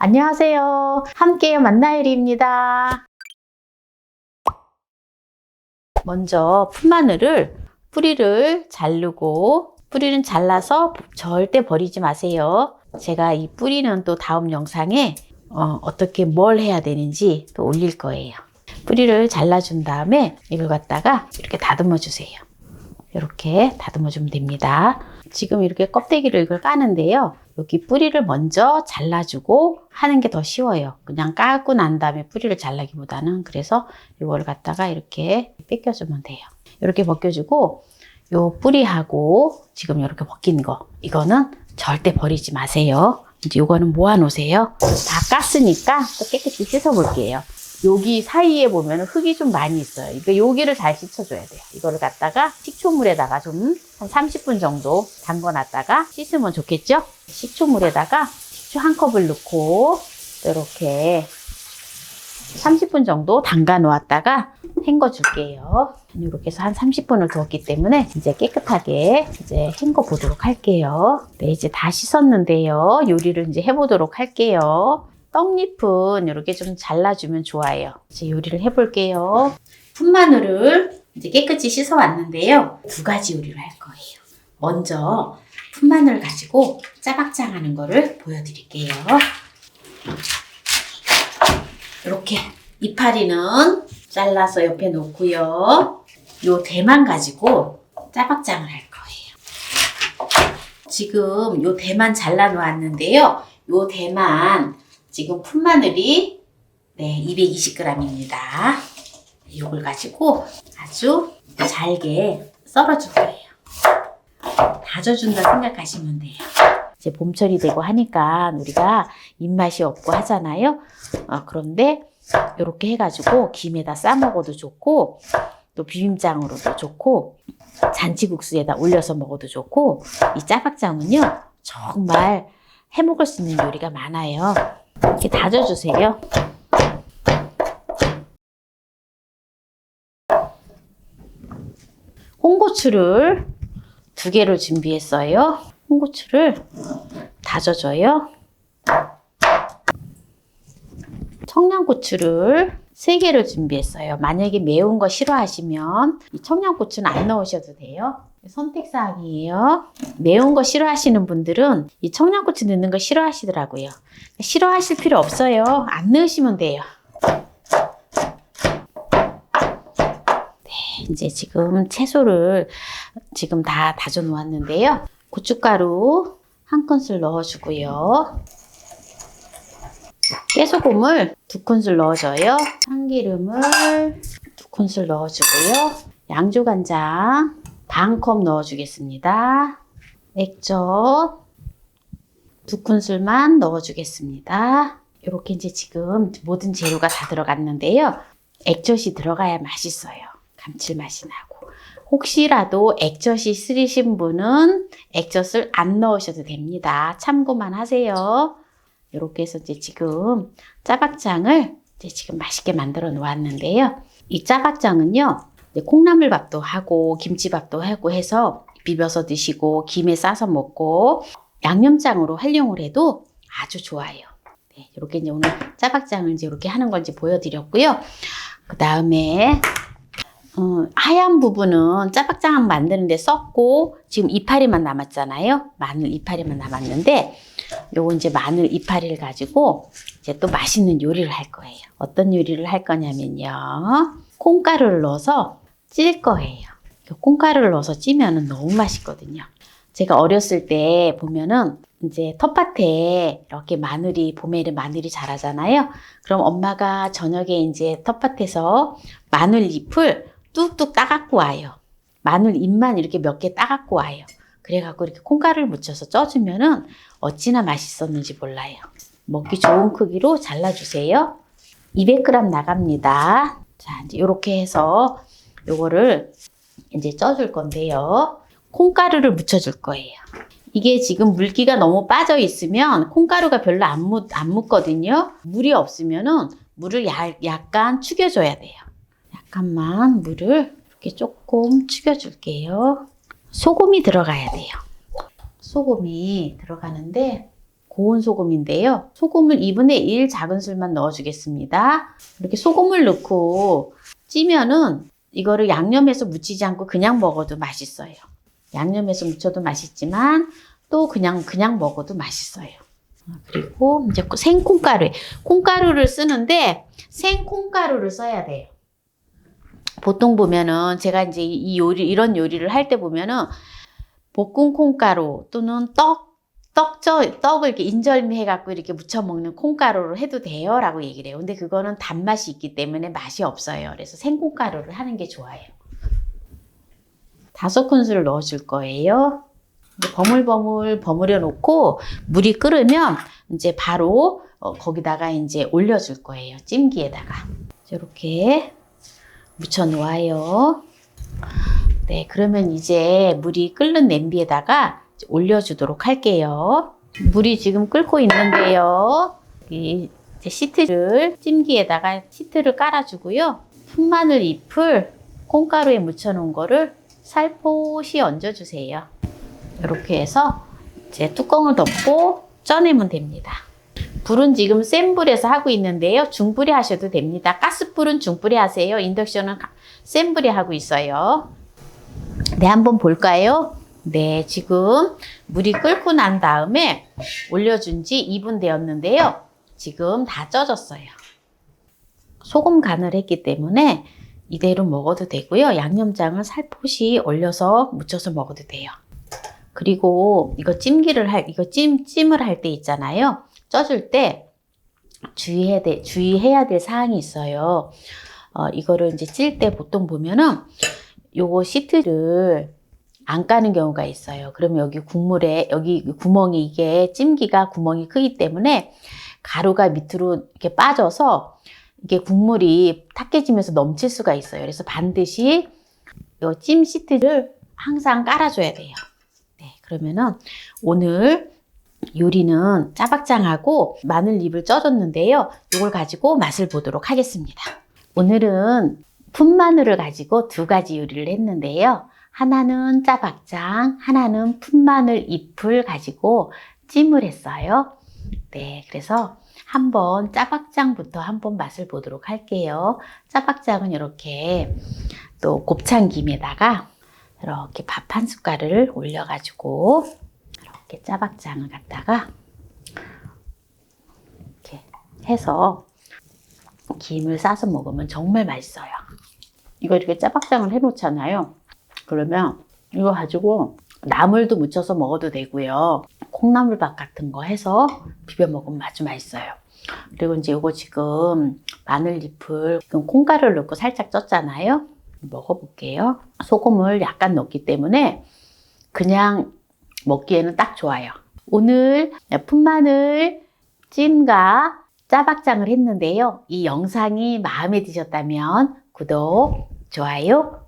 안녕하세요. 함께 만나요리입니다. 먼저 풋마늘을 뿌리를 자르고 뿌리는 잘라서 절대 버리지 마세요. 제가 이 뿌리는 또 다음 영상에 어, 어떻게 뭘 해야 되는지 또 올릴 거예요. 뿌리를 잘라준 다음에 이걸 갖다가 이렇게 다듬어 주세요. 이렇게 다듬어 주면 됩니다. 지금 이렇게 껍데기를 이걸 까는데요. 여기 뿌리를 먼저 잘라주고 하는 게 더 쉬워요. 그냥 까고 난 다음에 뿌리를 잘라기보다는 그래서 이걸 갖다가 이렇게 뺏겨주면 돼요. 이렇게 벗겨주고 요 뿌리하고 지금 이렇게 벗긴 거 이거는 절대 버리지 마세요. 이제 요거는 모아 놓으세요. 다 깠으니까 또 깨끗이 씻어 볼게요. 여기 사이에 보면 흙이 좀 많이 있어요. 그러니까 여기를 잘 씻어줘야 돼요. 이거를 갖다가 식초물에다가 좀 한 30분 정도 담궈 놨다가 씻으면 좋겠죠? 식초물에다가 식초 한 컵을 넣고 이렇게 30분 정도 담가 놓았다가 헹궈 줄게요. 이렇게 해서 한 30분을 두었기 때문에 이제 깨끗하게 이제 헹궈 보도록 할게요. 네, 이제 다 씻었는데요. 요리를 이제 해보도록 할게요. 떡잎은 이렇게 좀 잘라주면 좋아요. 이제 요리를 해볼게요. 풋마늘을 이제 깨끗이 씻어 왔는데요. 두 가지 요리를 할 거예요. 먼저 풋마늘 가지고 짜박장 하는 거를 보여드릴게요. 이렇게 이파리는 잘라서 옆에 놓고요. 요 대만 가지고 짜박장을 할 거예요. 지금 요 대만 잘라 놓았는데요. 요 대만 지금 풋마늘이 네, 220g입니다. 요걸 가지고 아주 잘게 썰어줄 거예요. 다져준다 생각하시면 돼요. 이제 봄철이 되고 하니까 우리가 입맛이 없고 하잖아요. 어, 그런데 이렇게 해가지고 김에다 싸 먹어도 좋고 또 비빔장으로도 좋고 잔치국수에다 올려서 먹어도 좋고 이 짜박장은요 정말 해 먹을 수 있는 요리가 많아요. 이렇게 다져주세요. 홍고추를 두 개를 준비했어요. 홍고추를 다져줘요. 청양고추를 세 개를 준비했어요. 만약에 매운 거 싫어하시면 이 청양고추는 안 넣으셔도 돼요. 선택사항이에요. 매운 거 싫어하시는 분들은 이 청양고추 넣는 거 싫어하시더라고요. 싫어하실 필요 없어요. 안 넣으시면 돼요. 네, 이제 지금 채소를 지금 다 다져 놓았는데요. 고춧가루 한 큰술 넣어주고요. 깨소금을 두 큰술 넣어줘요. 참기름을 두 큰술 넣어주고요. 양조간장 반컵 넣어주겠습니다. 액젓 두 큰술만 넣어주겠습니다. 이렇게 이제 지금 모든 재료가 다 들어갔는데요. 액젓이 들어가야 맛있어요. 감칠맛이 나고. 혹시라도 액젓이 쓰리신 분은 액젓을 안 넣으셔도 됩니다. 참고만 하세요. 이렇게 해서 이제 지금 짜박장을 이제 지금 맛있게 만들어 놓았는데요. 이 짜박장은요, 콩나물밥도 하고 김치밥도 하고 해서 비벼서 드시고 김에 싸서 먹고 양념장으로 활용을 해도 아주 좋아요. 네, 이렇게 이제 오늘 짜박장을 이제 이렇게 하는 건지 보여드렸고요. 그 다음에 어, 하얀 부분은 짜박장 만드는데 썼고 지금 이파리만 남았잖아요. 마늘 이파리만 남았는데 요거 이제 마늘 이파리를 가지고 이제 또 맛있는 요리를 할 거예요. 어떤 요리를 할 거냐면요. 콩가루를 넣어서 찔 거예요. 콩가루를 넣어서 찌면은 너무 맛있거든요. 제가 어렸을 때 보면은 이제 텃밭에 이렇게 마늘이 봄에는 마늘이 자라잖아요. 그럼 엄마가 저녁에 이제 텃밭에서 마늘 잎을 뚝뚝 따갖고 와요. 마늘 잎만 이렇게 몇 개 따갖고 와요. 그래갖고 이렇게 콩가루를 묻혀서 쪄주면은 어찌나 맛있었는지 몰라요. 먹기 좋은 크기로 잘라주세요. 200g 나갑니다. 자, 이제 이렇게 해서 요거를 이제 쪄줄 건데요. 콩가루를 묻혀줄 거예요. 이게 지금 물기가 너무 빠져 있으면 콩가루가 별로 안, 묻, 안 묻거든요. 물이 없으면은 물을 야, 약간 축여줘야 돼요. 약간만 물을 이렇게 조금 축여줄게요. 소금이 들어가야 돼요. 소금이 들어가는데 고운 소금인데요. 소금을 2분의 1 작은 술만 넣어주겠습니다. 이렇게 소금을 넣고 찌면은 이거를 양념해서 무치지 않고 그냥 먹어도 맛있어요. 양념해서 무쳐도 맛있지만 또 그냥 그냥 먹어도 맛있어요. 그리고 이제 생콩가루, 콩가루를 쓰는데 생콩가루를 써야 돼요. 보통 보면은 제가 이제 이 요리 이런 요리를 할 때 보면은 볶은 콩가루 또는 떡 떡저 떡을 이렇게 인절미 해갖고 이렇게 무쳐 먹는 콩가루로 해도 돼요 라고 얘기를 해요. 근데 그거는 단맛이 있기 때문에 맛이 없어요. 그래서 생콩가루를 하는 게 좋아요. 다섯 큰술을 넣어줄 거예요. 버물버물 버무려 놓고 물이 끓으면 이제 바로 어, 거기다가 이제 올려줄 거예요. 찜기에다가 이렇게 묻혀 놓아요. 네, 그러면 이제 물이 끓는 냄비에다가 올려주도록 할게요. 물이 지금 끓고 있는데요. 이 시트를 찜기에다가 시트를 깔아주고요. 푼마늘 잎을 콩가루에 묻혀놓은 거를 살포시 얹어주세요. 이렇게 해서 이제 뚜껑을 덮고 쪄내면 됩니다. 불은 지금 센 불에서 하고 있는데요. 중불에 하셔도 됩니다. 가스불은 중불에 하세요. 인덕션은 가- 센 불에 하고 있어요. 네, 한번 볼까요? 네, 지금 물이 끓고 난 다음에 올려준 지 2분 되었는데요. 지금 다 쪄졌어요. 소금 간을 했기 때문에 이대로 먹어도 되고요. 양념장을 살포시 올려서 묻혀서 먹어도 돼요. 그리고 이거 찜기를 할, 이거 찜, 찜을 할 때 있잖아요. 쪄줄 때 주의해야 돼, 주의해야 될 사항이 있어요. 어, 이거를 이제 찔 때 보통 보면은 요거 시트를 안 까는 경우가 있어요. 그러면 여기 국물에 여기 구멍이 이게 찜기가 구멍이 크기 때문에 가루가 밑으로 이렇게 빠져서 이게 국물이 탁해지면서 넘칠 수가 있어요. 그래서 반드시 요찜 시트를 항상 깔아줘야 돼요. 네, 그러면은 오늘 요리는 짜박장하고 마늘잎을 쪄줬는데요. 이걸 가지고 맛을 보도록 하겠습니다. 오늘은 푼마늘을 가지고 두 가지 요리를 했는데요. 하나는 짜박장, 하나는 푼마늘 잎을 가지고 찜을 했어요. 네, 그래서 한번 짜박장부터 한번 맛을 보도록 할게요. 짜박장은 이렇게 또 곱창김에다가 이렇게 밥 한 숟갈을 올려가지고 이렇게 짜박장을 갖다가 이렇게 해서 김을 싸서 먹으면 정말 맛있어요. 이거 이렇게 짜박장을 해놓잖아요. 그러면 이거 가지고 나물도 무쳐서 먹어도 되고요. 콩나물밥 같은 거 해서 비벼 먹으면 아주 맛있어요. 그리고 이제 이거 지금 마늘잎을 지금 콩가루를 넣고 살짝 쪘잖아요. 먹어볼게요. 소금을 약간 넣기 때문에 그냥 먹기에는 딱 좋아요. 오늘 푼마늘 찜과 짜박장을 했는데요. 이 영상이 마음에 드셨다면 구독, 좋아요,